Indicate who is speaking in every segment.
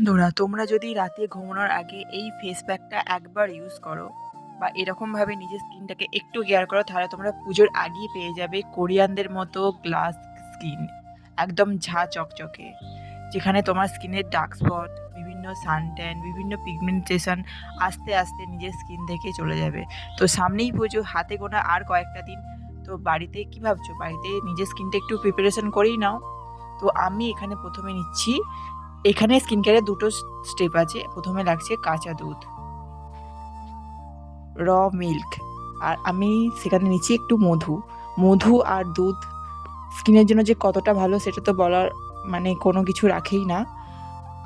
Speaker 1: বন্ধুরা, তোমরা যদি রাতে ঘুমানোর আগে এই ফেস প্যাকটা একবার ইউজ করো বা এরকমভাবে নিজের স্কিনটাকে একটু কেয়ার করো, তাহলে তোমরা পুজোর আগেই পেয়ে যাবে কোরিয়ানদের মতো গ্লাস স্কিন একদম ঝা চকচকে। যেখানে তোমার স্কিনের ডার্ক স্পট বিভিন্ন সানট্যান বিভিন্ন পিগমেন্টেশন আস্তে আস্তে নিজের স্কিন থেকে চলে যাবে। তো সামনেই পুজো, হাতে গোনা আর কয়েকটা দিন। তো বাড়িতে কি ভাবছ? বাড়িতে নিজের স্কিনটা একটু প্রিপারেশন করেই নাও। তো আমি এখানে প্রথমে নিচ্ছি এখানে স্কিন কেয়ারের দুটো স্টেপ আছে। প্রথমে লাগছে কাঁচা দুধ র মিল্ক আর আমি সেখানে নিচ্ছি একটু মধু। মধু আর দুধ স্কিনের জন্য যে কতটা ভালো সেটা তো বলার মানে কোনো কিছু রাখেই না।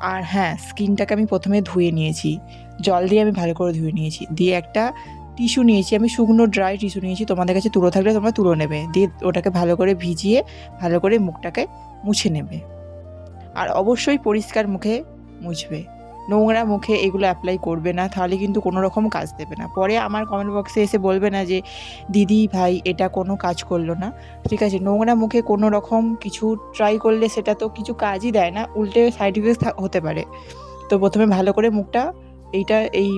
Speaker 1: আর হ্যাঁ স্কিনটাকে আমি প্রথমে ধুয়ে নিয়েছি। জল দিয়ে আমি ভালো করে ধুয়ে নিয়েছি। দিয়ে একটা টিস্যু নিয়েছি। আমি শুকনো ড্রাই টিস্যু নিয়েছি। তোমাদের কাছে তুলো থাকলে তোমরা তুলো নেবে। দিয়ে ওটাকে ভালো করে ভিজিয়ে, ভালো করে মুখটাকে মুছে নেবে। আর অবশ্যই পরিষ্কার মুখে মুছবে। নোংরা মুখে এগুলো অ্যাপ্লাই করবে না, তাহলে কিন্তু কোনো রকম কাজ দেবে না। পরে আমার কমেন্ট বক্সে এসে বলবে না যে, দিদি ভাই, এটা কোনো কাজ করল না। ঠিক আছে, নোংরা মুখে কোনো রকম কিছু ট্রাই করলে সেটা তো কিছু কাজই দেয় না, উল্টে সাইড ইফেক্ট হতে পারে। তো প্রথমে ভালো করে মুখটা এইটা এই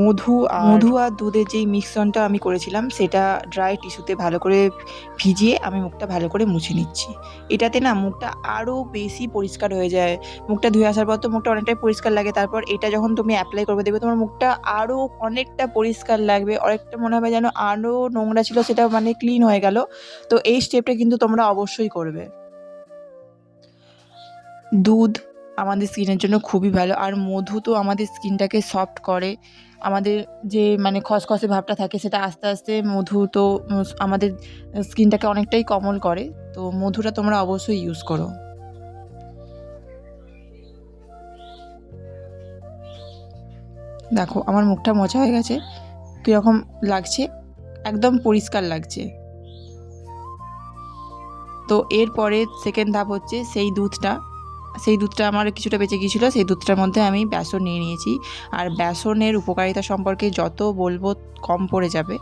Speaker 1: মধু মধু আর দুধের যেই মিক্সনটা আমি করেছিলাম সেটা ড্রাই টিস্যুতে ভালো করে ভিজিয়ে আমি মুখটা ভালো করে মুছে নিচ্ছি। এটাতে না মুখটা আরও বেশি পরিষ্কার হয়ে যায়। মুখটা ধুয়ে আসার পর তো মুখটা অনেকটাই পরিষ্কার লাগে। তারপর এটা যখন তুমি অ্যাপ্লাই করবে দেখবে তোমার মুখটা আরও অনেকটা পরিষ্কার লাগবে। অনেকটা মনে হবে যেন আরও নোংরা ছিল সেটা মানে ক্লিন হয়ে গেল। তো এই স্টেপটা কিন্তু তোমরা অবশ্যই করবে। দুধ আমাদের স্কিনের জন্য খুবই ভালো। আর মধু তো আমাদের স্কিনটাকে সফট করে। আমাদের যে মানে খসখসে ভাবটা থাকে সেটা আস্তে আস্তে মধু তো আমাদের স্কিনটাকে অনেকটাই কোমল করে। তো মধুটা তোমরা অবশ্যই ইউজ করো। দেখো, আমার মুখটা মোছা হয়ে গেছে। কীরকম লাগছে? একদম পরিষ্কার লাগছে। তো এরপরে সেকেন্ড ধাপ হচ্ছে সেই দুধটা। সেই দুধটা আমার কিছুটা বেঁচে গিয়েছিল, সেই দুধটার মধ্যে আমি বেসন নিয়ে নিয়েছি। আর বেসনের উপকারিতা সম্পর্কে যত বলব কম পড়ে যাবে।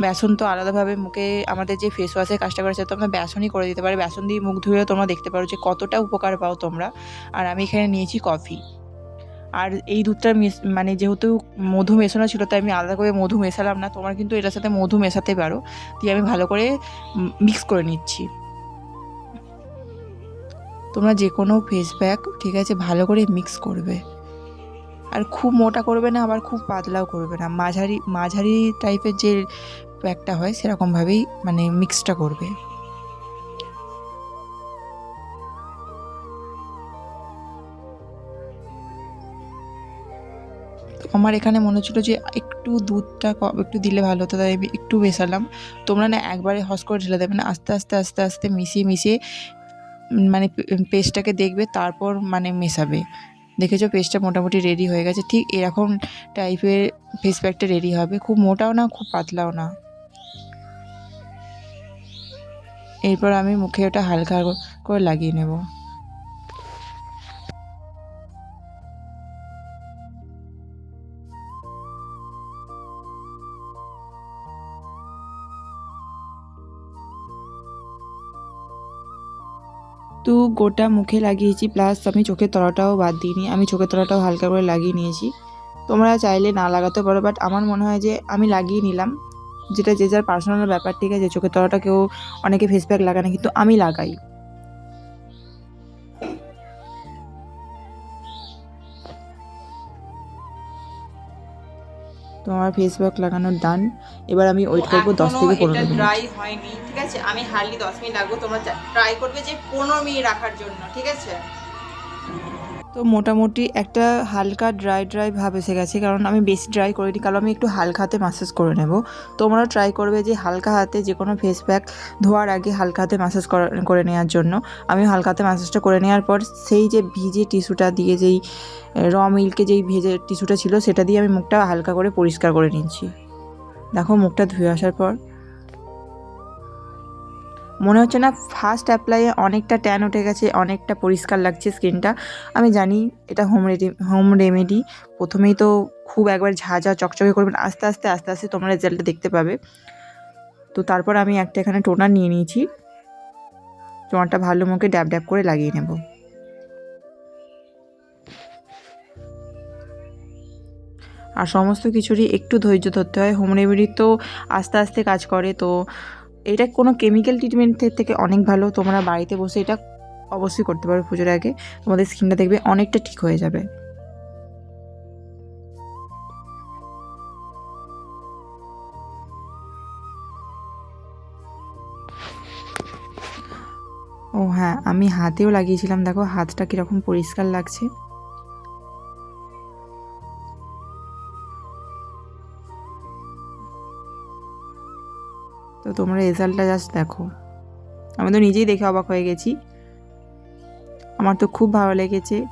Speaker 1: বেসন তো আলাদাভাবে মুখে আমাদের যে ফেস ওয়াশের কাজটা করেছে তোমরা বেসনই করে দিতে পারে। বেসন দিয়ে মুখ ধুয়েও তোমরা দেখতে পারো যে কতটা উপকার পাও তোমরা। আর আমি এখানে নিয়েছি কফি আর এই দুধটা মানে যেহেতু মধু মেশানো ছিল, তাই আমি আলাদা করে মধু মেশালাম না। তোমার কিন্তু এটার সাথে মধু মেশাতে পারো। দিয়ে আমি ভালো করে মিক্স করে নিচ্ছি। তোমরা যে কোনো ফেস প্যাক ঠিক আছে, ভালো করে মিক্স করবে। আর খুব মোটা করবে না, আবার খুব পাতলাও করবে না। মাঝারি মাঝারি টাইপের যে প্যাকটা হয়, সেরকমভাবেই মানে মিক্সটা করবে। আমার এখানে মনে হচ্ছিল যে একটু দুধটা একটু দিলে ভালো হতো, তাই একটু মেশালাম তোমরা না একবারে হস করে ঢেলে দেবে না, আস্তে আস্তে আস্তে আস্তে মিশিয়ে মিশিয়ে মানে পেস্টটাকে দেখবে, তারপর মানে মেশাবে। দেখেছ, পেস্টটা মোটামুটি রেডি হয়ে গেছে। ঠিক এরকম টাইপের ফেস প্যাকটা রেডি হবে। খুব মোটাও না, খুব পাতলাও না। এরপর আমি মুখে ওটা হালকা করে লাগিয়ে নেব। তো গোটা মুখে লাগিয়েছি প্লাস আমি চোখের তলাটাও বাদ দিইনি। আমি চোখের তলাটাও হালকা করে লাগিয়ে নিয়েছি। তোমরা চাইলে না লাগাতে পারো বাট আমার মনে হয় যে আমি লাগিয়ে নিলাম। যেটা যে যার পার্সোনাল ব্যাপার, ঠিক আছে? চোখের তলাটা কেউ অনেকে ফেস প্যাক লাগায় না, কিন্তু আমি লাগাই। তো আমার ফেস ওয়াক লাগানোর ডান এবার আমি ওয়েট করব দশ থেকে পনেরো মিনিট।
Speaker 2: ড্রাই হয়নি ঠিক আছে? আমি হার্ডলি দশ মিনিট লাগবো তোমরা ট্রাই করবে যে পনেরো মিনিট রাখার জন্য ঠিক আছে?
Speaker 1: তো মোটামুটি একটা হালকা ড্রাই ড্রাই ভাব এসে গেছে। কারণ আমি বেশি ড্রাই করিনি, কারণ আমি একটু হালকা হাতে ম্যাসাজ করে নেব। তোমরাও ট্রাই করবে যে হালকা হাতে যে কোনো ফেস প্যাক ধোয়ার আগে হালকা হাতে ম্যাসাজ করে নেওয়ার জন্য। আমি হালকা হাতে ম্যাসাজটা করে নেওয়ার পর সেই যে ভিজে টিস্যুটা দিয়ে যেই র মিল্কে যেই ভেজে টিস্যুটা ছিল, সেটা দিয়ে আমি মুখটা হালকা করে পরিষ্কার করে নিচ্ছি। দেখো মুখটা ধুয়ে আসার পর মনে হচ্ছে না ফার্স্ট অ্যাপ্লাইয়ে অনেকটা ট্যান উঠে গেছে, অনেকটা পরিষ্কার লাগছে স্কিনটা আমি জানি এটা হোম রেডি হোম রেমেডি প্রথমেই তো খুব একবার ঝাঁঝা চকচকে করবেন, আস্তে আস্তে আস্তে আস্তে তোমরা রেজাল্টটা দেখতে পাবে। তো তারপর আমি একটা এখানে টোনার নিয়ে নিয়েছি। টোনারটা ভালো মুখে ড্যাব ড্যাব করে লাগিয়ে নেব। আর সমস্ত কিছুরই একটু ধৈর্য ধরতে হয়। হোম রেমেডি তো আস্তে আস্তে কাজ করে, তো এটা কোনো কেমিক্যাল ট্রিটমেন্টের থেকে অনেক ভালো। তোমরা বাড়িতে বসে এটা অবশ্যই করতে পারো পুজোর আগে। তোমাদের স্কিনটা দেখবে অনেকটা ঠিক হয়ে যাবে। ও হ্যাঁ আমি হাতেও লাগিয়েছিলাম। দেখো, হাতটা কীরকম পরিষ্কার লাগছে। তো তোমরা রেজাল্টটা জাস্ট দেখো। আমি তো নিজেই দেখে অবাক হয়ে গেছি। আমার তো খুব ভালো লেগেছে।